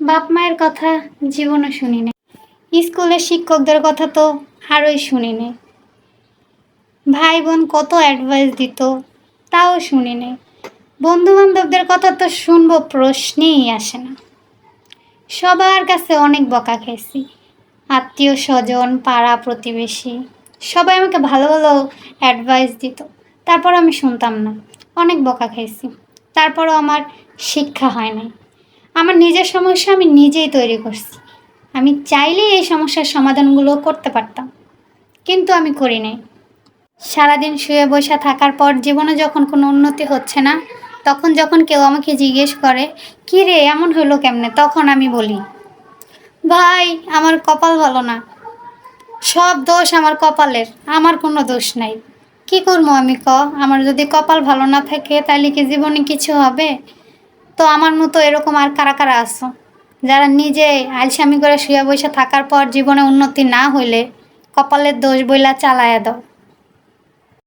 বাপ মায়ের কথা জীবনও শুনি নাই স্কুলের শিক্ষকদের কথা তো আরোই শুনি নাই ভাই বোন কত অ্যাডভাইস দিত, তাও শুনি নাই বন্ধু বান্ধবদের কথা তো শুনব, প্রশ্নেই আসে না। সবার কাছে অনেক বকা খেয়েছি। আত্মীয় স্বজন পাড়া প্রতিবেশী, সবাই আমাকে ভালো ভালো অ্যাডভাইস দিত। তারপর আমি শুনতাম না। অনেক বকা খেয়েছি। তারপরও আমার শিক্ষা হয় নাই। আমার নিজের সমস্যা আমি নিজেই তৈরি করছি। আমি চাইলেই এই সমস্যার সমাধানগুলো করতে পারতাম, কিন্তু আমি করি নাই। সারাদিন শুয়ে বসে থাকার পর জীবনে যখন কোনো উন্নতি হচ্ছে না, তখন যখন কেউ আমাকে জিজ্ঞেস করে, কী রে, এমন হলো কেমনে? তখন আমি বলি, ভাই, আমার কপাল ভালো না। সব দোষ আমার কপালের, আমার কোনো দোষ নাই। কি করব আমি ক? আমার যদি কপাল ভালো না থাকে তাহলে কি জীবনে কিছু হবে? তো আমার মতো এরকম আর কারা কারা আসো যারা নিজে আলসামি করে শুয়ে বসে থাকার পর জীবনে উন্নতি না হইলে কপালের দোষ বইলা চালায় দাও।